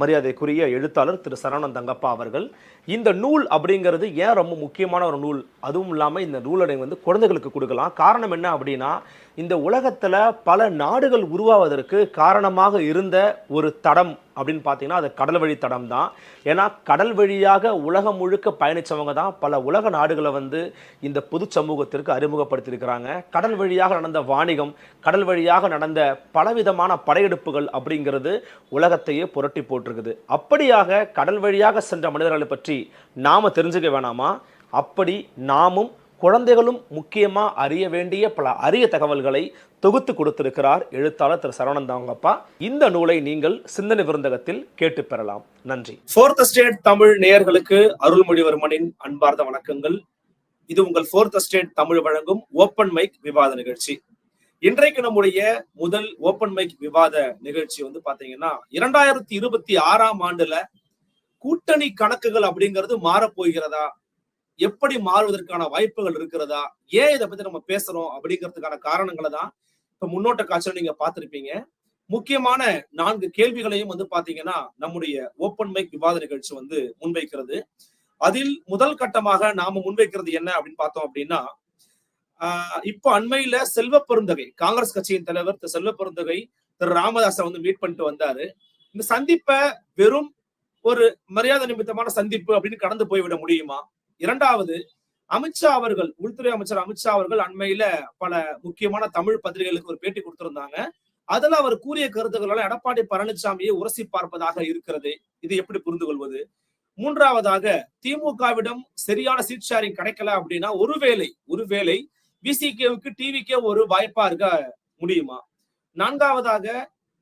மரியாதைக்குரிய எழுத்தாளர் திரு சரவணன் தங்கப்பா அவர்கள். இந்த நூல் அப்படிங்கிறது ஏன் ரொம்ப முக்கியமான ஒரு நூல்? அதுவும் இல்லாமல் இந்த நூலடை வந்து குழந்தைகளுக்கு கொடுக்கலாம். காரணம் என்ன அப்படின்னா இந்த உலகத்தில் பல நாடுகள் உருவாவதற்கு காரணமாக இருந்த ஒரு தடம் அப்படின்னு பார்த்தீங்கன்னா அது கடல் வழி தடம் தான். ஏன்னா கடல் வழியாக உலகம் முழுக்க பயணித்தவங்க தான் பல உலக நாடுகளை வந்து இந்த பொது சமூகத்திற்கு அறிமுகப்படுத்தியிருக்கிறாங்க. கடல் வழியாக நடந்த வாணிகம் கடல் வழியாக நடந்த பலவிதமான படையெடுப்புகள் அப்படிங்கிறது உலகத்தையே புரட்டி போட்டிருக்குது. அப்படியாக கடல் வழியாக சென்ற மனிதர்களை பற்றி நாம் தெரிஞ்சுக்க வேணாமா? அப்படி நாமும் குழந்தைகளும் முக்கியமா அறிய வேண்டிய பல அரிய தகவல்களை தொகுத்து கொடுத்திருக்கிறார் எழுத்தாளர் திரு சரவணந்தாங்கப்பா. இந்த நூலை நீங்கள் சிந்தனை விருந்தகத்தில் கேட்டு பெறலாம். நன்றி. ஃபோர்த் ஸ்டேட் தமிழ் நேயர்களுக்கு அருள்மொழிவர்மனின் அன்பார்ந்த வணக்கங்கள். இது உங்கள் ஃபோர்த் ஸ்டேட் தமிழ் வழங்கும் ஓப்பன் மைக் விவாத நிகழ்ச்சி. இன்றைக்கு நம்முடைய முதல் ஓப்பன் மைக் விவாத நிகழ்ச்சி வந்து பாத்தீங்கன்னா இரண்டாயிரத்தி இருபத்தி ஆறாம் ஆண்டுல கூட்டணி கணக்குகள் அப்படிங்கிறது மாறப் போகிறதா எப்படி மாறுவதற்கான வாய்ப்புகள் இருக்கிறதா? ஏன் இதை பத்தி நம்ம பேசுறோம்? அப்படிங்கிறதுக்கான காரணங்களை தான் இப்ப முன்னோட்ட காட்சியில நீங்க பார்த்திருப்பீங்க. முக்கியமான நான்கு கேள்விகளையும் வந்து பாத்தீங்கன்னா நம்முடைய ஓப்பன் மைக் விவாத நிகழ்ச்சி வந்து முன்வைக்கிறது. அதில் முதல் கட்டமாக நாம முன்வைக்கிறது என்ன அப்படின்னு பார்த்தோம் அப்படின்னா ஆஹ் இப்போ அண்மையில செல்வ பெருந்தகை காங்கிரஸ் கட்சியின் தலைவர் திரு செல்வ பெருந்தகை திரு ராமதாஸை வந்து மீட் பண்ணிட்டு வந்தாரு. இந்த சந்திப்பை வெறும் ஒரு மரியாதை நிமித்தமான சந்திப்பு அப்படின்னு கடந்து போய்விட முடியுமா? இரண்டாவது அமித்ஷா அவர்கள் உள்துறை அமைச்சர் அமித்ஷா அவர்கள் அண்மையில பல முக்கியமான தமிழ் பத்திரிகைகளுக்கு ஒரு பேட்டி கொடுத்திருந்தாங்க. அதுல அவர் கூறிய கருத்துக்களால் எடப்பாடி பழனிசாமியை உரசி பார்ப்பதாக இருக்கிறது. இது எப்படி புரிந்து கொள்வது? மூன்றாவதாக திமுகவிடம் சரியான சீட் ஷேரிங் கிடைக்கல அப்படின்னா ஒருவேளை ஒருவேளை விசிகேவுக்கு டிவிக்கே ஒரு வாய்ப்பா இருக்க முடியுமா? நான்காவதாக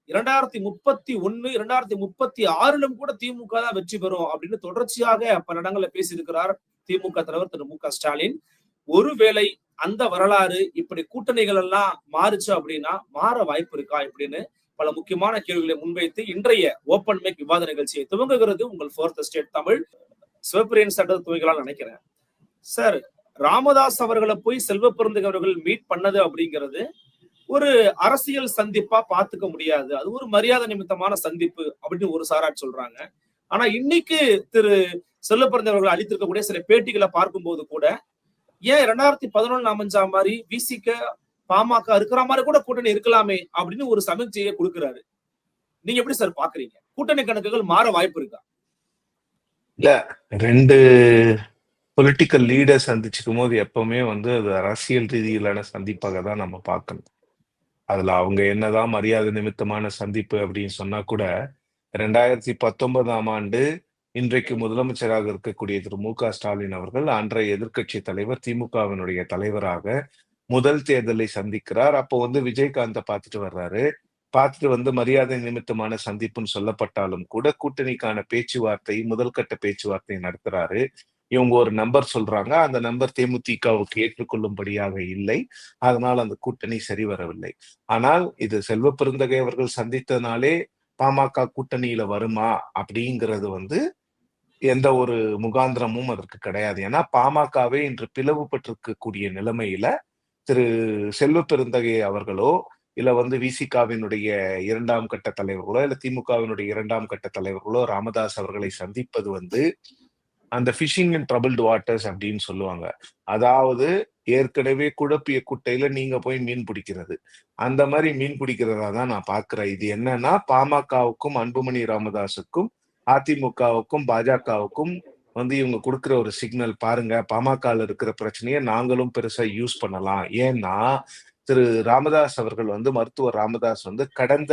இரண்டாயிரத்தி முப்பத்தி ஒண்ணு இரண்டாயிரத்தி முப்பத்தி ஆறிலும் கூட திமுக தான் வெற்றி பெறும் அப்படின்னு தொடர்ச்சியாக பல இடங்கள்ல பேசியிருக்கிறார் திமுக தலைவர் திரு மு க ஸ்டாலின் ஒருவேளை அந்த வரலாறு இப்படி கூட்டணிகள் எல்லாம் மாறுச்சு அப்படின்னா மாற வாய்ப்பு இருக்கா இப்படின்னு பல முக்கியமான கேள்விகளை முன்வைத்து இன்றைய ஓப்பன் மேக் விவாத நிகழ்ச்சியை துவங்குகிறது உங்கள் ஃபோர்த் ஸ்டேட் தமிழ் சிவபிரியன் சட்ட துவங்கலாம் நினைக்கிறேன். சார் ராமதாஸ் அவர்களை போய் செல்வ அவர்கள் மீட் பண்ணது அப்படிங்கிறது ஒரு அரசியல் சந்திப்பா பாத்துக்க முடியாது. அது ஒரு மரியாதை நிமித்தமான சந்திப்பு அப்படின்னு ஒரு சாராட் சொல்றாங்க. ஆனா இன்னைக்கு திரு செல்லப்பிறந்தவர்கள் அளித்திருக்கக்கூடிய சில பேட்டிகளை பார்க்கும்போது கூட ஏன் ரெண்டாயிரத்தி பதினொன்னு அமைஞ்சா மாதிரி விசிக்க பாமக இருக்கிற மாதிரி கூட கூட்டணி இருக்கலாமே அப்படின்னு ஒரு சமிக்சையை கொடுக்கிறாரு. நீங்க எப்படி சார் பாக்குறீங்க கூட்டணி கணக்குகள் மாற வாய்ப்பு இருக்கா? ரெண்டு பொலிட்டிக்கல் லீடர் சந்திச்சுக்கும் போது எப்பவுமே வந்து அது அரசியல் ரீதியிலான சந்திப்பாக தான் நம்ம பார்க்கணும். அதுல அவங்க என்னதான் மரியாதை நிமித்தமான சந்திப்பு அப்படின்னு சொன்னா கூட ரெண்டாயிரத்தி பத்தொன்பதாம் ஆண்டு இன்றைக்கு முதலமைச்சராக இருக்கக்கூடிய திரு. மு. க. ஸ்டாலின் அவர்கள் அன்றைய எதிர்க்கட்சி தலைவர் திமுகவினுடைய தலைவராக முதல் தேர்தலை சந்திக்கிறார். அப்போ வந்து விஜயகாந்தை பார்த்துட்டு வர்றாரு. பார்த்துட்டு வந்து மரியாதை நிமித்தமான சந்திப்புன்னு சொல்லப்பட்டாலும் கூட கூட்டணிக்கான பேச்சுவார்த்தை முதல் கட்ட பேச்சுவார்த்தை நடத்துறாரு. இவங்க ஒரு நம்பர் சொல்றாங்க. அந்த நம்பர் தேமுதிகவுக்கு ஏற்றுக்கொள்ளும்படியாக இல்லை. அதனால் அந்த கூட்டணி சரி வரவில்லை. ஆனால் இது செல்வ பெருந்தகை அவர்கள் சந்தித்தனாலே பாமக கூட்டணியில வருமா அப்படிங்கிறது வந்து எந்த ஒரு முகாந்திரமும் அதற்கு கிடையாது. ஏன்னா பாமகவே இன்று பிளவுபட்டிருக்கக்கூடிய நிலைமையில திரு செல்வ பெருந்தகை அவர்களோ இல்ல வந்து விசிகாவினுடைய இரண்டாம் கட்ட தலைவர்களோ இல்ல திமுகவினுடைய இரண்டாம் கட்ட தலைவர்களோ ராமதாஸ் அவர்களை சந்திப்பது வந்து அந்த ஃபிஷிங் அண்ட் ட்ரபிள்டு வாட்டர்ஸ் அப்படின்னு சொல்லுவாங்க. அதாவது ஏற்கனவே குழப்பிய குட்டையில நீங்க போய் மீன் பிடிக்கிறது. அந்த மாதிரி மீன் பிடிக்கிறதா தான் நான் பாக்குறேன் இது என்னன்னா பாமகவுக்கும் அன்புமணி ராமதாஸுக்கும் அதிமுகவுக்கும் பாஜகவுக்கும் வந்து இவங்க கொடுக்குற ஒரு சிக்னல் பாருங்க பாமகல இருக்கிற பிரச்சனையை நாங்களும் பெருசா யூஸ் பண்ணலாம். ஏன்னா திரு ராமதாஸ் அவர்கள் வந்து மருத்துவர் ராமதாஸ் வந்து கடந்த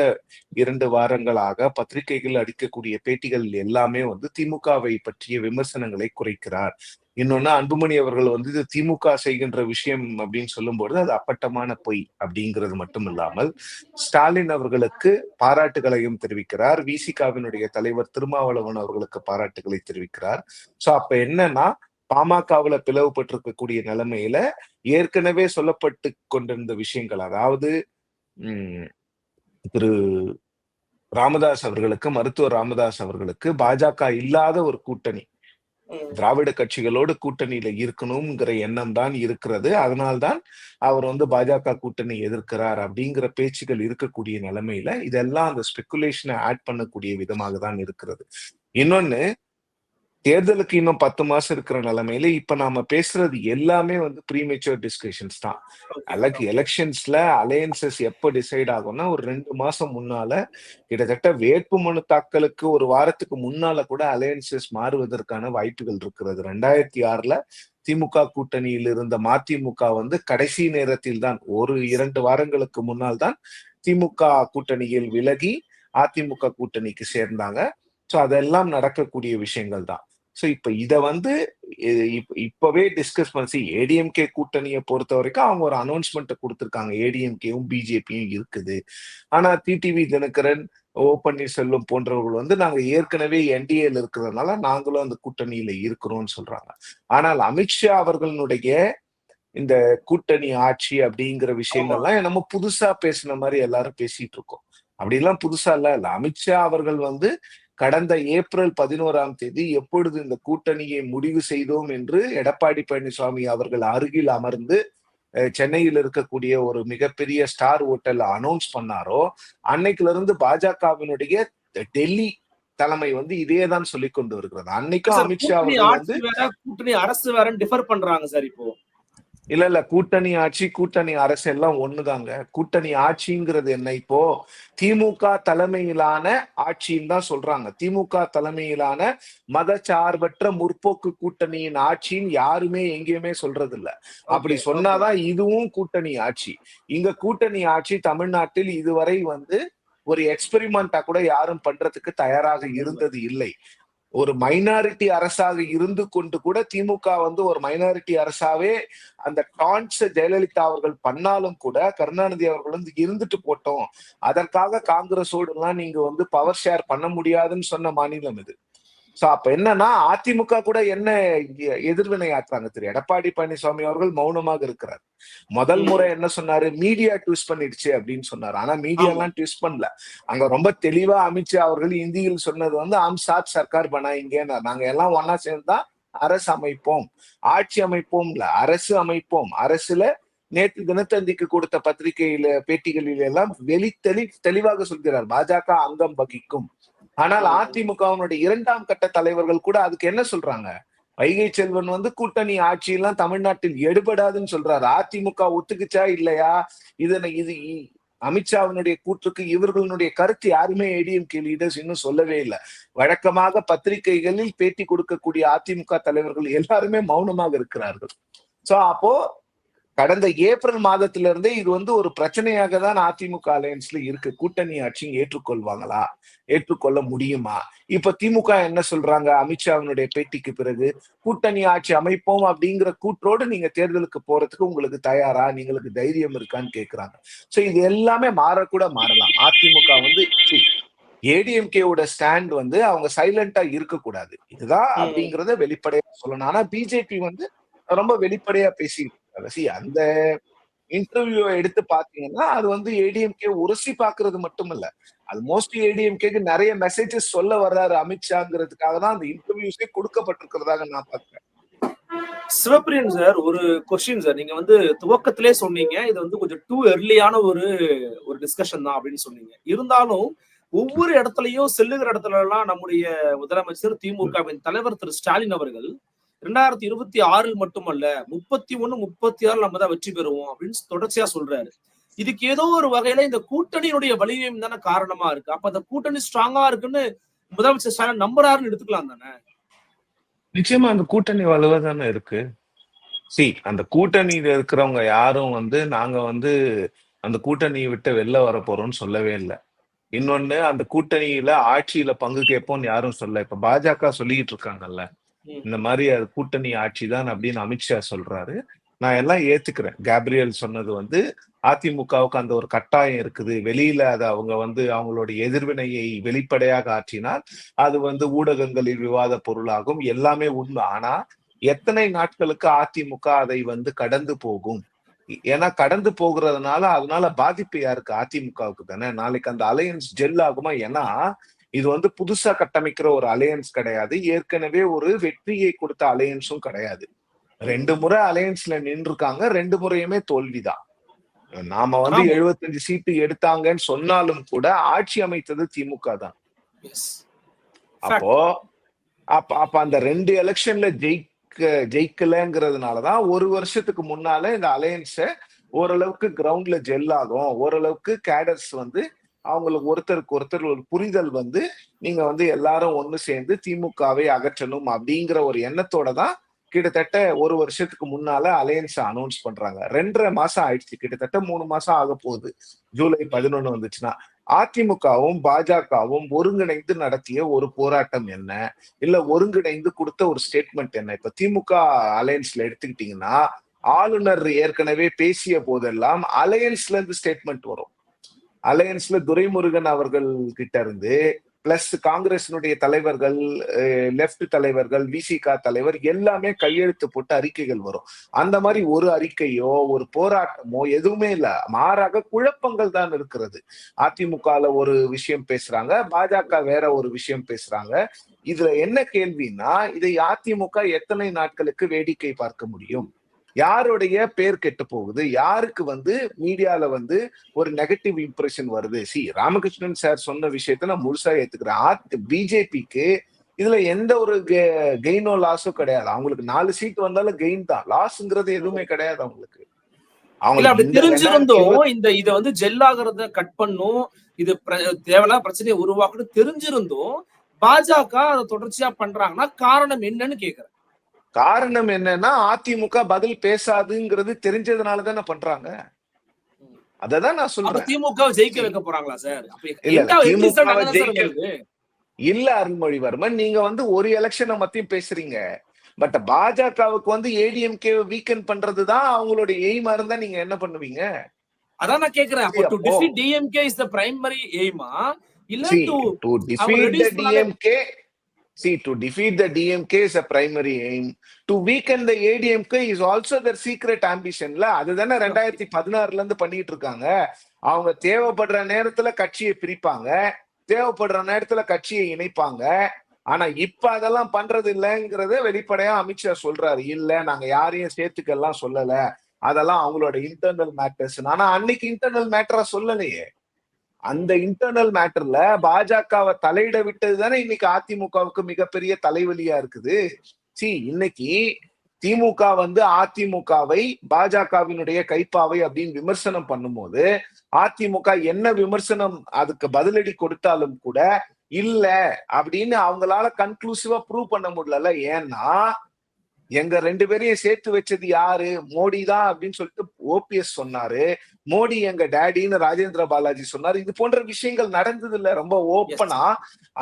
இரண்டு வாரங்களாக பத்திரிகைகள் அடிக்கக்கூடிய பேட்டிகள் எல்லாமே வந்து திமுகவை பற்றிய விமர்சனங்களை குறைக்கிறார். இன்னொன்னு அன்புமணி அவர்கள் வந்து இது திமுக செய்கின்ற விஷயம் அப்படின்னு சொல்லும்போது அது அப்பட்டமான பொய் அப்படிங்கிறது மட்டும் இல்லாமல் ஸ்டாலின் அவர்களுக்கு பாராட்டுகளையும் தெரிவிக்கிறார். விசிகாவினுடைய தலைவர் திருமாவளவன் அவர்களுக்கு பாராட்டுகளை தெரிவிக்கிறார். சோ அப்ப என்னன்னா பாமகவுல பிளவுபட்டிருக்கக்கூடிய நிலைமையில ஏற்கனவே சொல்லப்பட்டு கொண்டிருந்த விஷயங்கள் அதாவது திரு ராமதாஸ் அவர்களுக்கு மருத்துவர் ராமதாஸ் அவர்களுக்கு பாஜக இல்லாத ஒரு கூட்டணி. திராவிட கட்சிகளோடு கூட்டணியில இருக்கணுங்கிற எண்ணம் தான் இருக்கிறது. அதனால்தான் அவர் வந்து பாஜக கூட்டணி எதிர்க்கிறார் அப்படிங்கிற பேச்சுகள் இருக்கக்கூடிய நிலைமையில இதெல்லாம் அந்த ஸ்பெகுலேஷனை ஆட் பண்ணக்கூடிய விதமாக தான் இருக்கிறது. இன்னொன்னு தேர்தலுக்கு இன்னும் பத்து மாசம் இருக்கிற நிலைமையில இப்ப நாம பேசுறது எல்லாமே வந்து ப்ரீமேச்சர் டிஸ்கஷன்ஸ் தான். அலக் எலெக்ஷன்ஸ்ல அலையன்சஸ் எப்ப டிசைட் ஆகும்னா ஒரு ரெண்டு மாசம் முன்னால கிட்டத்தட்ட வேட்புமனு தாக்கலுக்கு ஒரு வாரத்துக்கு முன்னால கூட அலையன்சஸ் மாறுவதற்கான வாய்ப்புகள் இருக்கிறது. ரெண்டாயிரத்தி ஆறுல திமுக கூட்டணியில் இருந்த மதிமுக வந்து கடைசி நேரத்தில் தான் ஒரு இரண்டு வாரங்களுக்கு முன்னால் தான் திமுக கூட்டணியில் விலகி அதிமுக கூட்டணிக்கு சேர்ந்தாங்க. சோ அதெல்லாம் நடக்கக்கூடிய விஷயங்கள் தான். சோ இப்ப இத வந்து இப்பவே டிஸ்கஸ் பண்ணி ஏடிஎம்கே கூட்டணியை பொறுத்த வரைக்கும் அவங்க ஒரு அனௌன்ஸ்மெண்ட் கொடுத்திருக்காங்க. ஏடிஎம்கேவும் பிஜேபியும் இருக்குது. ஆனா டிடிவி தினகரன் ஓ பன்னீர்செல்வம் போன்றவர்கள் வந்து நாங்க ஏற்கனவே என்டிஏல இருக்கிறதுனால நாங்களும் அந்த கூட்டணியில இருக்கிறோம்னு சொல்றாங்க. ஆனால் அமித்ஷா அவர்களுடைய இந்த கூட்டணி ஆட்சி அப்படிங்கிற விஷயங்கள்லாம் என்னமோ புதுசா பேசின மாதிரி எல்லாரும் பேசிட்டு இருக்கோம். அப்படிலாம் புதுசா இல்ல இல்ல. அமித்ஷா அவர்கள் வந்து கடந்த ஏப்ரல் பதினோராம் தேதி எப்பொழுது இந்த கூட்டணியை முடிவு செய்தோம் என்று எடப்பாடி பழனிசாமி அவர்கள் அருகில் அமர்ந்து சென்னையில் இருக்கக்கூடிய ஒரு மிகப்பெரிய ஸ்டார் ஹோட்டல்ல அனௌன்ஸ் பண்ணாரோ அன்னைக்குல இருந்து பாஜகவினுடைய டெல்லி தலைமை வந்து இதே தான் சொல்லிக் கொண்டு வருகிறது. அன்னைக்கும் அமித்ஷா அவர்கள் வந்து வேற கூட்டணி அரசு வேறன்னு டிஃபர் பண்றாங்க சார் இப்போ. இல்ல இல்ல. கூட்டணி ஆட்சி கூட்டணி அரசு எல்லாம் ஒண்ணுதாங்க. கூட்டணி ஆட்சிங்கிறது என்ன இப்போ? திமுக தலைமையிலான ஆட்சின்னு தான் சொல்றாங்க. திமுக தலைமையிலான மதச்சார்பற்ற முற்போக்கு கூட்டணியின் ஆட்சின்னு யாருமே எங்கேயுமே சொல்றது இல்ல அப்படி சொன்னாதான் இதுவும் கூட்டணி ஆட்சி. இங்க கூட்டணி ஆட்சி தமிழ்நாட்டில் இதுவரை வந்து ஒரு எக்ஸ்பெரிமெண்டா கூட யாரும் பண்றதுக்கு தயாராக இருந்தது இல்லை. ஒரு மைனாரிட்டி அரசாக இருந்து கொண்டு கூட திமுக வந்து ஒரு மைனாரிட்டி அரசாவே அந்த டான்ஸ் ஜெயலலிதா அவர்கள் பண்ணாலும் கூட கருணாநிதி அவர்கள் வந்து இருந்துட்டு போட்டோம். அதற்காக காங்கிரஸோடு எல்லாம் நீங்க வந்து பவர் ஷேர் பண்ண முடியாதுன்னு சொன்ன மாநிலம் இது. சோ அப்ப என்னன்னா அதிமுக கூட என்ன எதிர்வினை ஆற்றுறாங்க திரு எடப்பாடி பழனிசாமி அவர்கள் மௌனமாக இருக்கிறார். முதல் முறை என்ன சொன்னாரு? மீடியா ட்விஸ்ட் பண்ணிடுச்சு அப்படின்னு சொன்னாரு. ஆனா மீடியா எல்லாம் ட்விஸ்ட் பண்ணல. அங்க ரொம்ப தெளிவா அமித்ஷா அவர்கள் இந்தியில் சொன்னது வந்து ஆம் சாத் சர்க்கார் பனாயிங்க நாங்க எல்லாம் ஒன்னா சேர்ந்தா அரசு அமைப்போம். ஆட்சி அமைப்போம்ல. அரசு அமைப்போம். அரசுல நேற்று தினத்தந்திக்கு கொடுத்த பத்திரிகையில பேட்டிகளில் எல்லாம் வெளி தெளி தெளிவாக சொல்கிறார். பாஜக அங்கம் வகிக்கும். ஆனால் அதிமுகவினுடைய இரண்டாம் கட்ட தலைவர்கள் கூட அதுக்கு என்ன சொல்றாங்க? வைகை செல்வன் வந்து கூட்டணி ஆட்சியெல்லாம் தமிழ்நாட்டில் எடுபடாதுன்னு சொல்றாரு. அதிமுக ஒத்துக்குச்சா இல்லையா? இதனை இது அமித்ஷாவினுடைய கூற்றுக்கு இவர்களுடைய கருத்து யாருமே ஏடிஎம்கே லீடர்ஸ் இன்னும் சொல்லவே இல்லை. வழக்கமாக பத்திரிகைகளில் பேட்டி கொடுக்கக்கூடிய அதிமுக தலைவர்கள் எல்லாருமே மௌனமாக இருக்கிறார்கள். சோ அப்போ கடந்த ஏப்ரல் மாதத்துல இருந்தே இது வந்து ஒரு பிரச்சனையாக தான் அதிமுக அலையன்ஸ்ல இருக்கு. கூட்டணி ஆட்சி ஏற்றுக்கொள்வாங்களா? ஏற்றுக்கொள்ள முடியுமா? இப்ப திமுக என்ன சொல்றாங்க? அமித்ஷாவினுடைய பேட்டிக்கு பிறகு கூட்டணி ஆட்சி அமைப்போம் அப்படிங்கிற கூற்றோடு நீங்க தேர்தலுக்கு போறதுக்கு உங்களுக்கு தயாரா? நீங்களுக்கு தைரியம் இருக்கான்னு கேக்குறாங்க. சோ இது எல்லாமே மாறக்கூட மாறலாம். அதிமுக வந்து ஏடிஎம்கேவோட ஸ்டாண்ட் வந்து அவங்க சைலண்டா இருக்கக்கூடாது. இதுதான். அப்படிங்கறத வெளிப்படையா சொல்லணும். ஆனா பிஜேபி வந்து ரொம்ப வெளிப்படையா பேசிட்டு இருக்காங்க அந்த இன்டர்வியூ எடுத்து பாத்தீங்கன்னா அது வந்து ஏடிஎம்கே உரசி பாக்குறது மட்டும் இல்ல அது மோஸ்ட்லி ஏடிஎம்கேக்கு நிறைய மெசேஜஸ் சொல்ல வர்றாரு அமித்ஷாங்கிறதுக்காக தான் அந்த இன்டர்வியூஸே கொடுக்கப்பட்டிருக்கிறதாக நான் பாக்குறேன் சிவப்பிரியன் சார் ஒரு கொஸ்டின் சார். நீங்க வந்து துவக்கத்திலே சொன்னீங்க. இது வந்து கொஞ்சம் டூ எர்லியான ஒரு ஒரு டிஸ்கஷன் தான் அப்படின்னு சொன்னீங்க. இருந்தாலும் ஒவ்வொரு இடத்துலயும் செல்லுகிற இடத்துல எல்லாம் நம்முடைய முதலமைச்சர் திமுகவின் தலைவர் திரு ஸ்டாலின் அவர்கள் ரெண்டாயிரத்தி இருபத்தி ஆறில் மட்டுமல்ல முப்பத்தி ஒண்ணு முப்பத்தி ஆறு நம்ம தான் வெற்றி பெறுவோம் அப்படின்னு தொடர்ச்சியா சொல்றாரு. இதுக்கு ஏதோ ஒரு வகையில இந்த கூட்டணியினுடைய வலிமையும் தானே காரணமா இருக்கு. அப்ப அந்த கூட்டணி ஸ்ட்ராங்கா இருக்குன்னு முதலமைச்சர் ஸ்டாலின் நம்புறாருன்னு எடுத்துக்கலாம் தானே? நிச்சயமா அந்த கூட்டணி வலுவா தானே இருக்கு. சி அந்த கூட்டணியில இருக்கிறவங்க யாரும் வந்து நாங்க வந்து அந்த கூட்டணியை விட்டு வெளில வர போறோம்னு சொல்லவே இல்லை. இன்னொன்னு அந்த கூட்டணியில ஆட்சியில பங்கு கேட்போம்னு யாரும் சொல்ல இப்ப பாஜக சொல்லிட்டு இருக்காங்கல்ல இந்த மாதிரி அது கூட்டணி ஆட்சி தான் அப்படின்னு அமித்ஷா சொல்றாரு. நான் எல்லாம் ஏத்துக்கிறேன். கேப்ரியல் சொன்னது வந்து அதிமுகவுக்கு அந்த ஒரு கட்டாயம் இருக்குது. வெளியில அது அவங்க வந்து அவங்களுடைய எதிர்வினையை வெளிப்படையாக ஆற்றினால் அது வந்து ஊடகங்களில் விவாத பொருளாகும். எல்லாமே உண்மை. ஆனா எத்தனை நாட்களுக்கு அதிமுக அதை வந்து கடந்து போகும்? ஏன்னா கடந்து போகிறதுனால அதனால பாதிப்பு யாருக்கு? அதிமுகவுக்கு தானே. நாளைக்கு அந்த அலையன்ஸ் ஜெல் ஆகுமா? ஏன்னா இது வந்து புதுசா கட்டமைக்கிற ஒரு அலையன்ஸ் கிடையாது. ஏற்கனவே ஒரு வெற்றியை கொடுத்த அலையன்ஸும் கிடையாது. ரெண்டு முறை அலையன்ஸ்ல நின்றுருக்காங்க. ரெண்டு முறையுமே தோல்விதான். நாம வந்து. எழுபத்தஞ்சு சீட்டு எடுத்தாங்கன்னு சொன்னாலும் கூட ஆட்சி அமைத்தது திமுக தான். அப்போ அப்ப அப்ப அந்த ரெண்டு எலெக்ஷன்ல ஜெயிக்க ஜெயிக்கலங்கிறதுனாலதான் ஒரு வருஷத்துக்கு முன்னால இந்த அலையன்ஸ ஓரளவுக்கு கிரவுண்ட்ல ஜெல் ஆகும். ஓரளவுக்கு கேடர்ஸ் வந்து அவங்களுக்கு ஒருத்தருக்கு ஒருத்தர் ஒரு புரிதல் வந்து நீங்க வந்து எல்லாரும் ஒன்று சேர்ந்து திமுகவை அகற்றணும் அப்படிங்கிற ஒரு எண்ணத்தோட தான் கிட்டத்தட்ட ஒரு வருஷத்துக்கு முன்னால அலையன்ஸ் அனௌன்ஸ் பண்றாங்க. ரெண்டரை மாசம் ஆயிடுச்சு. கிட்டத்தட்ட மூணு மாசம் ஆக போகுது. ஜூலை பதினொன்னு வந்துச்சுன்னா. அதிமுகவும் பாஜகவும் ஒருங்கிணைந்து நடத்திய ஒரு போராட்டம் என்ன? இல்ல ஒருங்கிணைந்து கொடுத்த ஒரு ஸ்டேட்மெண்ட் என்ன? இப்ப திமுக அலையன்ஸ்ல எடுத்துக்கிட்டீங்கன்னா ஆளுநர் ஏற்கனவே பேசிய போதெல்லாம் அலையன்ஸ்ல இருந்து ஸ்டேட்மெண்ட் வரும். அலையன்ஸ்ல துரைமுருகன் அவர்கள் கிட்ட இருந்து பிளஸ் காங்கிரசினுடைய தலைவர்கள் லெப்ட் தலைவர்கள் விசிகா தலைவர் எல்லாமே கையெழுத்து போட்டு அறிக்கைகள் வரும். அந்த மாதிரி ஒரு அறிக்கையோ ஒரு போராட்டமோ எதுவுமே இல்ல. மாறாக குழப்பங்கள் தான் இருக்கிறது. அதிமுகல ஒரு விஷயம் பேசுறாங்க பாஜக வேற ஒரு விஷயம் பேசுறாங்க. இதுல என்ன கேள்வின்னா இதை அதிமுக எத்தனை நாட்களுக்கு வேடிக்கை பார்க்க முடியும்? யாருடைய பேர் கெட்டு போகுது யாருக்கு வந்து மீடியால வந்து ஒரு நெகட்டிவ் இம்ப்ரெஷன் வருது? சி ராமகிருஷ்ணன் சார் சொன்ன விஷயத்த நான் முழுசா ஏத்துக்கிறேன். பிஜேபிக்கு இதுல எந்த ஒரு கெயினோ லாஸோ கிடையாது. அவங்களுக்கு நாலு சீட் வந்தாலும் கெயின் தான். லாஸ்ங்கிறது எதுவுமே கிடையாது அவங்களுக்கு. இல்ல அப்படி தெரிஞ்சிருந்தும் இந்த இத வந்து ஜெல் ஆகுறத கட் பண்ணும் இது தேவையில்லாத பிரச்சனையை உருவாக்கணும் தெரிஞ்சிருந்தும் பாஜக அதை தொடர்ச்சியா பண்றாங்கன்னா காரணம் என்னன்னு கேக்குறேன். காரணம் என்னன்னா அதிமுக பதில் பேசாதுங்கிறது தெரிஞ்சதுனால தானே பண்றாங்க. அததான் நான் சொல்றேன். திமுக ஜெயிக்க வைக்க போறாங்களா சார்? இல்ல, திமுக ஜெயிக்க-? இல்ல அருண்மொழிவர்மன் நீங்க வந்து ஒரு எலெக்ஷனை மத்தியும் பேசுறீங்க. பட் பாஜகவுக்கு வந்து ஏடிஎம்கே வீக்கன் பண்றதுதான் அவங்களுடைய எய்மா இருந்தா நீங்க என்ன பண்ணுவீங்க? அதான் நான் கேக்குறேன். Defeat DMK is the primary எய்மா இல்ல to to defeat see, to defeat the DMK is a primary aim. To weaken the ADMK is also their secret ambition. அதுதானே ரெண்டாயிரத்தி பதினாறுல இருந்து பண்ணிட்டு இருக்காங்க அவங்க தேவைப்படுற நேரத்துல கட்சியை பிரிப்பாங்க. தேவைப்படுற நேரத்துல கட்சியை இணைப்பாங்க. ஆனா இப்ப அதெல்லாம் பண்றது இல்லைங்கிறத வெளிப்படையா அமித்ஷா சொல்றாரு. இல்ல நாங்க யாரையும் சேர்த்துக்கெல்லாம் சொல்லல. அதெல்லாம் அவங்களோட இன்டர்னல் மேட்டர்ஸ் ஆனா அன்னைக்கு இன்டர்னல் மேட்டரா சொல்லலையே. அந்த இன்டர்னல் மேட்டர்ல பாஜகவை தலையிட விட்டது தானே இன்னைக்கு அதிமுகவுக்கு மிகப்பெரிய தலைவலியா இருக்குது. சி இன்னைக்கு திமுக வந்து அதிமுகவை பாஜகவினுடைய கைப்பாவை அப்படின்னு விமர்சனம் பண்ணும்போது அதிமுக என்ன விமர்சனம் அதுக்கு பதிலடி கொடுத்தாலும் கூட இல்ல அப்படின்னு அவங்களால கன்க்ளூசிவா ப்ரூவ் பண்ண முடியல ஏன்னா எங்க ரெண்டு பேரையும் சேர்த்து வச்சது யாரு? மோடி தான் அப்படின்னு சொல்லிட்டு ஓபிஎஸ் சொன்னாரு. மோடி எங்க டேடின்னு ராஜேந்திர பாலாஜி சொன்னாரு. இது போன்ற விஷயங்கள் நடந்தது இல்ல ரொம்ப ஓப்பனா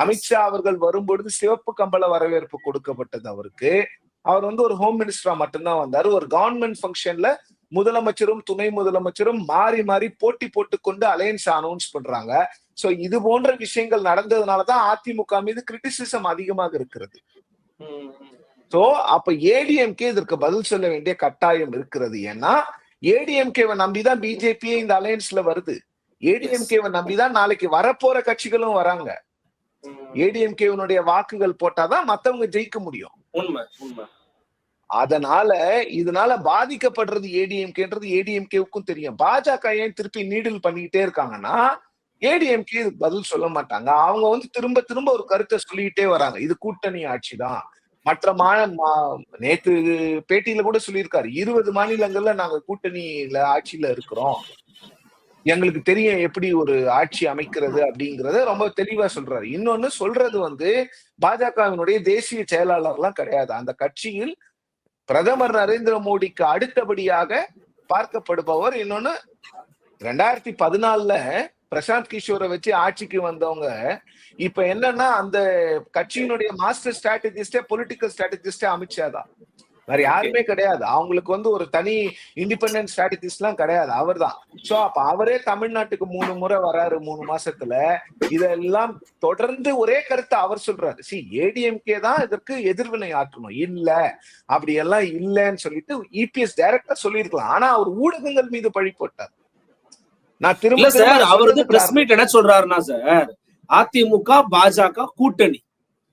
அமித்ஷா அவர்கள் வரும்பொழுது சிவப்பு கம்பள வரவேற்பு கொடுக்கப்பட்டது அவருக்கு. அவர் வந்து ஒரு ஹோம் மினிஸ்டரா மட்டும்தான் வந்தாரு. ஒரு கவர்மெண்ட் ஃபங்க்ஷன்ல முதலமைச்சரும் துணை முதலமைச்சரும் மாறி மாறி போட்டி போட்டுக்கொண்டு அலையன்ஸ் அனௌன்ஸ் பண்றாங்க. சோ இது போன்ற விஷயங்கள் நடந்ததுனாலதான் அதிமுக மீது கிரிட்டிசிசம் அதிகமாக இருக்கிறது. சோ அப்ப ஏடிஎம்கே இதற்கு பதில் சொல்ல வேண்டிய கட்டாயம் இருக்கிறது. ஏன்னா ஏடிஎம்கேவை நம்பிதான் பிஜேபியே இந்த அலையன்ஸ்ல வருது. ஏடிஎம்கேவை நம்பிதான் நாளைக்கு வரப்போற கட்சிகளும் வராங்க. ஏடிஎம்கேவனுடைய வாக்குகள் போட்டாதான் மத்தவங்க ஜெயிக்க முடியும். உண்மை உண்மை. அதனால இதனால பாதிக்கப்படுறது ஏடிஎம்கேன்றது ஏடிஎம்கேவுக்கும் தெரியும். பாஜக ஏன் திருப்பி நீடில் பண்ணிக்கிட்டே இருக்காங்கன்னா ஏடிஎம்கே இதுக்கு பதில் சொல்ல மாட்டாங்க. அவங்க வந்து திரும்ப திரும்ப ஒரு கருத்தை சொல்லிக்கிட்டே வராங்க. இது கூட்டணி ஆட்சி தான் மற்ற மா மா- நேத்து பேட்டியில கூட சொல்லியிருக்காரு. இருபது மாநிலங்கள்ல நாங்க கூட்டணியில ஆட்சியில இருக்கிறோம். எங்களுக்கு தெரியும் எப்படி ஒரு ஆட்சி அமைக்கிறது அப்படிங்கறத ரொம்ப தெளிவா சொல்றாரு. இன்னொன்னு சொல்றது வந்து பாஜகவினுடைய தேசிய செயலாளர்லாம் கிடையாது. அந்த கட்சியில் பிரதமர் நரேந்திர மோடிக்கு அடுத்தபடியாக பார்க்கப்படுபவர் இன்னொன்னு ரெண்டாயிரத்தி பதினாலுல பிரசாந்த் கிஷோரை வச்சு ஆட்சிக்கு வந்தவங்க இப்ப என்னன்னா அந்த கட்சியினுடைய மாஸ்டர் ஸ்ட்ராட்டஜிஸ்டே பொலிட்டிக்கல் ஸ்ட்ராட்டஜிஸ்டே அமித்ஷா தான். வேற யாருமே கிடையாது. அவங்களுக்கு வந்து ஒரு தனி இண்டிபெண்டன்ட் ஸ்ட்ராட்டஜிஸ்ட் எல்லாம் கிடையாது. அவர் தான். சோ அப்ப அவரே தமிழ்நாட்டுக்கு மூணு முறை வராரு மூணு மாசத்துல. இதெல்லாம் தொடர்ந்து ஒரே கருத்தை அவர் சொல்றாரு. சி ஏடிஎம்கே தான் இதற்கு எதிர்வினை ஆற்றணும் இல்ல. அப்படி எல்லாம் இல்லைன்னு சொல்லிட்டு இபிஎஸ் டைரக்டா சொல்லியிருக்கலாம். ஆனா அவர் ஊடகங்கள் மீது பழி போட்டார். நான் திரும்ப சார் அவர் வந்து பிரஸ் மீட் என்ன சொல்றாருன்னா சார் அதிமுக பாஜக கூட்டணி.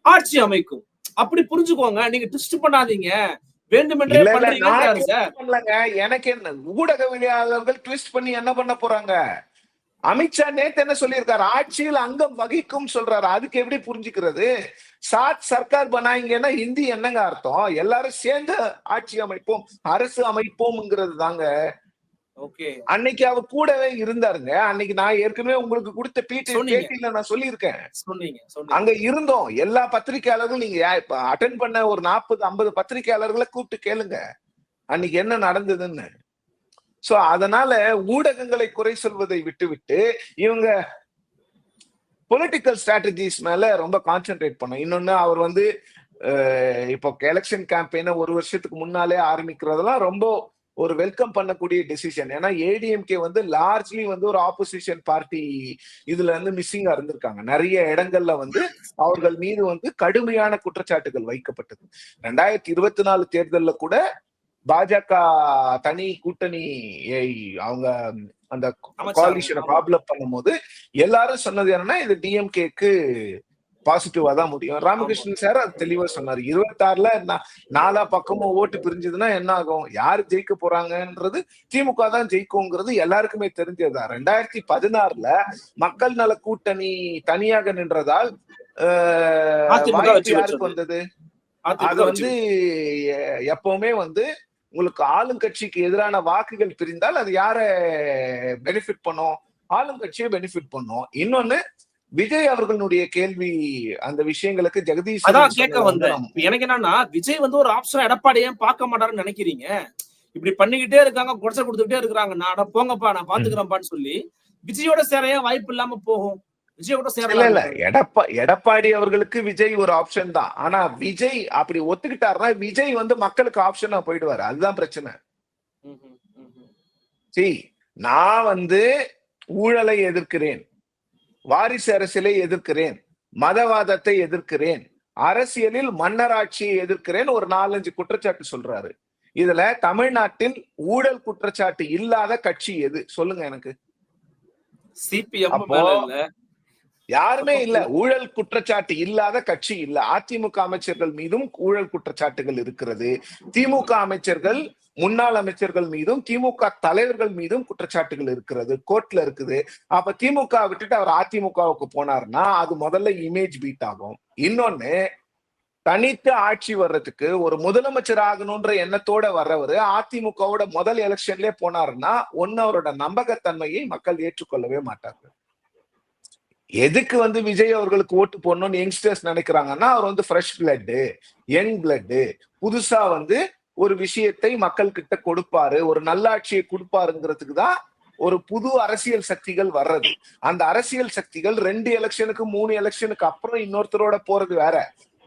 ஆட்சி அமைக்கும். அப்படி புரிஞ்சுக்கோங்க. நீங்க ட்விஸ்ட் பண்ணாதீங்க. வேண்டுமென்றே எனக்கு என்ன ஊடகவியலாளர்கள் ட்விஸ்ட் பண்ணி என்ன பண்ண போறாங்க? அமித்ஷா நேத்து என்ன சொல்லியிருக்காரு? ஆட்சியில் அங்கம் வகிக்கும் சொல்றாரு. அதுக்கு எப்படி புரிஞ்சுக்கிறது? சாத் சர்க்கார் பனாயிங்கன்னா ஹிந்தி என்னங்க அர்த்தம்? எல்லாரும் சேர்ந்து ஆட்சி அமைப்போம் அரசு அமைப்போம்ங்கிறது தாங்க. அன்னைக்கு அவர் கூடவே இருந்தாருங்க. அன்னைக்கு நான் ஏற்கனவே உங்களுக்கு கொடுத்த பீட்டி. பேட்டியில நான் சொல்லியிருக்கேன். அங்க இருந்தோம். எல்லா பத்திரிகையாளர்களும் நீங்க அட்டன் பண்ண ஒரு நாற்பது ஐம்பது பத்திரிகையாளர்களை கூப்பிட்டு கேளுங்க. அன்னைக்கு என்ன நடந்ததுன்னு. சோ அதனால ஊடகங்களை குறை சொல்வதை விட்டுவிட்டு இவங்க பொலிட்டிக்கல் ஸ்ட்ராட்டஜிஸ் மேல ரொம்ப கான்சென்ட்ரேட் பண்ணும். இன்னொன்னு அவர் வந்து இப்போ எலெக்ஷன் கேம்பெயினை ஒரு வருஷத்துக்கு முன்னாலே ஆரம்பிக்கிறதெல்லாம் ரொம்ப ஒரு வெல்கம் பண்ணக்கூடிய டிசிஷன் ஏன்னா ஏடிஎம்கே வந்து லார்ஜ்லி வந்து ஒரு ஆப்போசிஷன் பார்ட்டி இதுல இருந்து மிஸ்ஸிங்கா இருந்திருக்காங்க நிறைய இடங்கள்ல வந்து அவர்கள் மீது வந்து கடுமையான குற்றச்சாட்டுகள் வைக்கப்பட்டது ரெண்டாயிரத்தி இருபத்தி நாலு தேர்தல்ல கூட பாஜக தனி கூட்டணியை அவங்க அந்த. கோலிஷனை. ப்ராப்ளம் பண்ணும்போது எல்லாரும் சொன்னது என்னன்னா இது டிஎம்கேக்கு பாசிட்டிவா தான் முடியும். ராமகிருஷ்ணன் சார் அது தெளிவா சொன்னாரு. இருபத்தாறுல நாலா பக்கமும் ஓட்டு பிரிஞ்சதுன்னா என்ன ஆகும்? யாரு ஜெயிக்க போறாங்கன்றது திமுக தான் ஜெயிக்குங்கிறது எல்லாருக்குமே தெரிஞ்சதுதான். ரெண்டாயிரத்தி பதினாறுல மக்கள் நல கூட்டணி தனியாக நின்றதால் யாருக்கு. வந்தது? அது வந்து எப்பவுமே வந்து உங்களுக்கு ஆளுங்கட்சிக்கு எதிரான வாக்குகள் பிரிந்தால் அது யார பெனிஃபிட் பண்ணும்? ஆளுங்கட்சியை பெனிஃபிட் பண்ணும். இன்னொன்னு விஜய் அவர்களுடைய கேள்வி அந்த விஷயங்களுக்கு ஜெகதீஷ் அதான் கேட்க வந்தேன். எனக்கு என்னன்னா விஜய் வந்து ஒரு ஆப்ஷன் எடப்பாடி ஏன் பார்க்க மாட்டாருன்னு நினைக்கிறீங்க? இப்படி பண்ணிக்கிட்டே இருக்காங்க குறைச்சல் கொடுத்துக்கிட்டே இருக்காங்க நான் போங்கப்பா நான் பாத்துக்கிறேன்ப்பான்னு சொல்லி விஜயோட சேர ஏன் வாய்ப்பு இல்லாம போகும். விஜய் கூட இல்ல எடப்பா எடப்பாடி அவர்களுக்கு விஜய் ஒரு ஆப்ஷன் தான். ஆனா விஜய் அப்படி ஒத்துக்கிட்டாருன்னா விஜய் வந்து மக்களுக்கு ஆப்ஷனா போயிடுவாரு. அதுதான் பிரச்சனை. ம்ஹும், ம்ஹும். சி நான் வந்து ஊழலை எதிர்க்கிறேன். வாரிசு அரசியலை எதிர்க்கிறேன் மதவாதத்தை எதிர்க்கிறேன் அரசியலில் மன்னராட்சியை எதிர்க்கிறேன் ஒரு நாலஞ்சு குற்றச்சாட்டு சொல்றாரு. இதுல தமிழ்நாட்டில் ஊழல் குற்றச்சாட்டு இல்லாத கட்சி எது? சொல்லுங்க எனக்கு. சிபிஎம் அப்போ- மேல இல்ல. யாருமே இல்ல. ஊழல் குற்றச்சாட்டு இல்லாத கட்சி இல்ல. அதிமுக அமைச்சர்கள் மீதும் ஊழல் குற்றச்சாட்டுகள் இருக்கிறது. திமுக அமைச்சர்கள் முன்னாள் அமைச்சர்கள் மீதும் திமுக தலைவர்கள் மீதும் குற்றச்சாட்டுகள் இருக்கிறது. கோர்ட்ல இருக்குது. அப்ப திமுக விட்டுட்டு அவர் அதிமுகவுக்கு போனாருன்னா அது முதல்ல இமேஜ் பீட் ஆகும். இன்னொன்னு தனித்து ஆட்சி வர்றதுக்கு ஒரு முதலமைச்சர் ஆகணும்ன்ற எண்ணத்தோட வர்றவர் அதிமுகவோட முதல் எலெக்ஷன்லயே போனாருன்னா ஒன்னு அவரோட நம்பகத்தன்மையை மக்கள் ஏற்றுக்கொள்ளவே மாட்டார்கள். எதுக்கு வந்து விஜய் அவர்களுக்கு ஓட்டு போடணும்னு யங்ஸ்டர்ஸ் நினைக்கிறாங்கன்னா அவர் வந்து ஃப்ரெஷ் பிளட்டு யங் பிளட்டு புதுசா வந்து ஒரு விஷயத்தை மக்கள் கிட்ட கொடுப்பாரு ஒரு நல்லாட்சியை கொடுப்பாருங்கிறதுக்கு தான் ஒரு புது அரசியல் சக்திகள் வர்றது. அந்த அரசியல் சக்திகள் ரெண்டு எலெக்ஷனுக்கு மூணு எலெக்ஷனுக்கு அப்புறம் இன்னொருத்தரோட போறது வேற.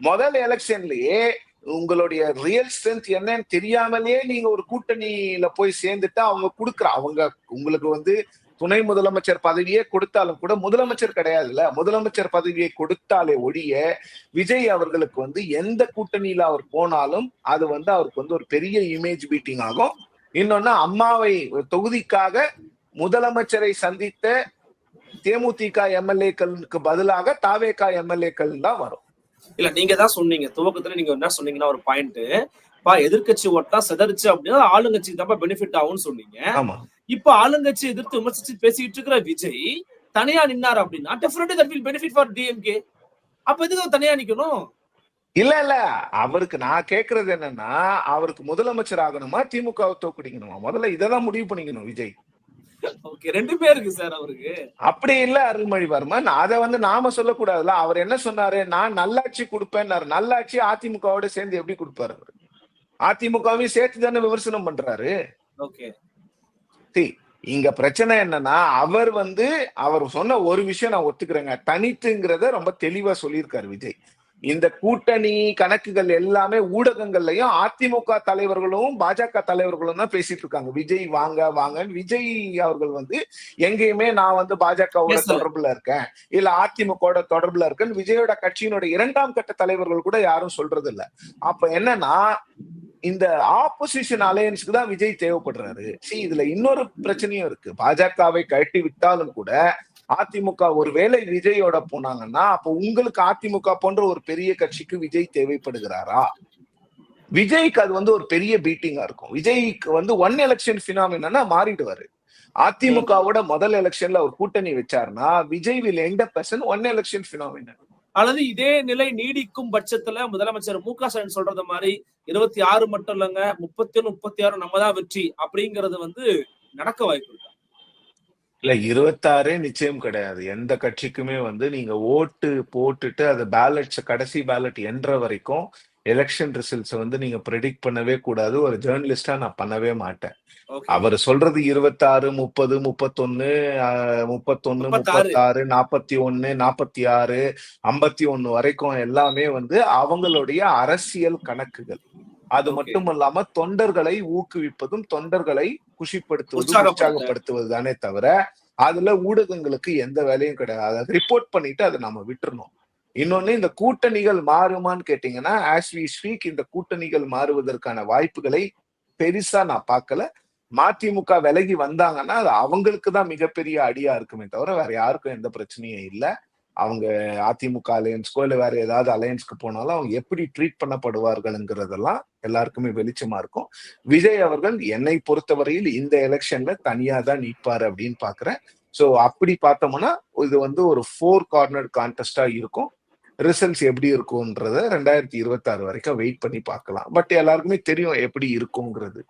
முதல் எலெக்ஷன்லயே உங்களுடைய ரியல் ஸ்ட்ரென்த் என்னன்னு தெரியாமலே நீங்க ஒரு கூட்டணியில போய் சேர்ந்துட்டா அவங்க கொடுக்குற அவங்க உங்களுக்கு வந்து துணை முதலமைச்சர் பதவியே கொடுத்தாலும் கூட முதலமைச்சர் கிடையாதுல்ல. முதலமைச்சர் பதவியை கொடுத்தாலே ஒழிய விஜய் அவர்களுக்கு வந்து எந்த கூட்டணியில அவர் போனாலும் அது வந்து அவருக்கு வந்து ஒரு பெரிய இமேஜ் பீட்டிங் ஆகும். இன்னொன்னு அம்மாவை தொகுதிக்காக முதலமைச்சரை சந்தித்த தேமுதிக எம்எல்ஏக்களுக்கு பதிலாக தாவேகா எம்எல்ஏக்கள் தான் வரும். இல்ல நீங்க தான் சொன்னீங்க. துவக்கத்துல நீங்க என்ன சொன்னீங்கன்னா ஒரு பாயிண்ட் பா எதிர்க்கட்சி ஓட்டா செதறிச்சு அப்படின்னா ஆளுங்கட்சிக்கு தான் பெனிஃபிட் ஆகும்னு சொன்னீங்க. ஆமா. இப்ப ஆளுங்கட்சி எதிர்த்து விமர்சிச்சு பேசிட்டு இருக்கிற விஜய் தனியா நின்னார் அப்படின்னா definitely that will benefit for DMK அப்ப எதுக்கு தனியா நிக்கணும்? இல்ல இல்ல. அவருக்கு நான் கேக்குறது என்னன்னா அவருக்கு முதலமைச்சர் ஆகணுமா திமுகவை தோக்கடிக்கணுமா? முதல்ல இததான் முடிவு பண்ணிக்கணும் விஜய். ஓகே ரெண்டுமே இருக்கு சார் அவருக்கு. அப்படி இல்ல அருள்மொழிவர்மன். அதை வந்து நாம சொல்லக்கூடாதுல்ல. அவர் என்ன சொன்னாரு? நான் நல்லாட்சி கொடுப்பேன்னாரு. நல்லாட்சி அதிமுகவோட சேர்ந்து எப்படி கொடுப்பாரு அவரு? அதிமுகவையும் சேர்த்து தானே விமர்சனம் பண்றாரு. ஓகே இங்க பிரச்சனை என்னன்னா அவர் வந்து அவர் சொன்ன ஒரு விஷயம் நான் ஒத்துக்கிறேங்க. தனித்துங்கிறத ரொம்ப தெளிவா சொல்லியிருக்காரு விஜய். இந்த கூட்டணி கணக்குகள் எல்லாமே ஊடகங்கள்லயும் அதிமுக தலைவர்களும் பாஜக தலைவர்களும் தான் பேசிட்டு இருக்காங்க. விஜய் வாங்க வாங்கன்னு. விஜய் அவர்கள் வந்து எங்கேயுமே நான் வந்து பாஜகவோட. தொடர்புல இருக்கேன். இல்ல அதிமுகவோட தொடர்புல இருக்கேன்னு. விஜயோட கட்சியினோட இரண்டாம் கட்ட தலைவர்கள் கூட யாரும் சொல்றது இல்ல அப்ப என்னன்னா இந்த ஆப்போசிஷன் அலையன்ஸ்க்கு தான் விஜய் தேவைப்படுறாரு. சி இதுல இன்னொரு பிரச்சனையும் இருக்கு. பாஜகவை கழட்டி விட்டாலும் கூட அதிமுக ஒருவேளை விஜயோட போனாங்கன்னா அப்ப உங்களுக்கு அதிமுக போன்ற ஒரு பெரிய கட்சிக்கு விஜய் தேவைப்படுகிறாரா? விஜய்க்கு அது வந்து ஒரு பெரிய பீட்டிங்கா இருக்கும். விஜய்க்கு வந்து ஒன் எலெக்ஷன் பினாமினா மாறிடுவாரு. அதிமுகவோட முதல் எலெக்ஷன்ல ஒரு கூட்டணி வச்சாருன்னா Vijay will end person one election phenomena அல்லது இதே நிலை நீடிக்கும் பட்சத்துல முதலமைச்சர் மு க ஸ்டாலின் சொல்றது மாதிரி இருபத்தி ஆறு மட்டும் இல்லைங்க முப்பத்தி ஒண்ணு முப்பத்தி ஆறு நம்ம தான் வெற்றி அப்படிங்கறது வந்து நடக்க வாய்ப்பு இருக்கு? இல்ல இருபத்தாறே நிச்சயம் கிடையாது. எந்த கட்சிக்குமே வந்து நீங்க ஓட்டு போட்டுட்டு அது பேலட்ஸ் கடைசி பேலட் என்ற வரைக்கும் எலெக்ஷன் ரிசல்ட்ஸ் வந்து நீங்க ப்ரெடிக்ட் பண்ணவே கூடாது ஒரு ஜேர்னலிஸ்டா நான் பண்ணவே மாட்டேன். அவர் சொல்றது இருபத்தாறு முப்பது முப்பத்தொன்னு முப்பத்தொன்னு முப்பத்தாறு. நாற்பத்தி ஒன்னு நாற்பத்தி ஆறு ஐம்பத்தி ஒன்னு வரைக்கும் எல்லாமே வந்து அவங்களுடைய அரசியல் கணக்குகள் அது. மட்டும் இல்லாம தொண்டர்களை ஊக்குவிப்பதும் தொண்டர்களை குஷிப்படுத்துவதும் உற்சாகப்படுத்த. உற்சாகப்படுத்துவது தானே தவிர அதுல ஊடகங்களுக்கு எந்த வேலையும் கிடையாது அதை ரிப்போர்ட் பண்ணிட்டு அதை நம்ம விட்டுறணும் இன்னொன்னு இந்த கூட்டணிகள் மாறுமான்னு கேட்டீங்கன்னா ஆஸ் வி ஸ்பீக் இந்த கூட்டணிகள் மாறுவதற்கான வாய்ப்புகளை பெருசா நான் பார்க்கல. மதிமுக விலகி வந்தாங்கன்னா அது அவங்களுக்கு தான் மிகப்பெரிய அடியா இருக்குமே தவிர வேற யாருக்கும் எந்த பிரச்சனையும் இல்லை. அவங்க அதிமுக அலையன்ஸ்க்கோ இல்லை வேற ஏதாவது அலையன்ஸ்க்கு போனாலும் அவங்க எப்படி ட்ரீட் பண்ணப்படுவார்கள்ங்கிறதெல்லாம் எல்லாருக்குமே வெளிச்சமா இருக்கும். விஜய் அவர்கள் என்னை பொறுத்தவரையில் இந்த எலெக்ஷன்ல தனியா தான் நிற்பாரு அப்படின்னு பாக்குறேன் ஸோ அப்படி பார்த்தோம்னா இது வந்து ஒரு ஃபோர் கார்னர் கான்டெஸ்டா இருக்கும். ரிசல்ட்ஸ் எப்படி இருக்கும்ன்றத ரெண்டாயிரத்தி இருபத்தாறு வரைக்கும் வெயிட் பண்ணி பார்க்கலாம். பட் எல்லாருக்குமே தெரியும் எப்படி இருக்குங்கிறது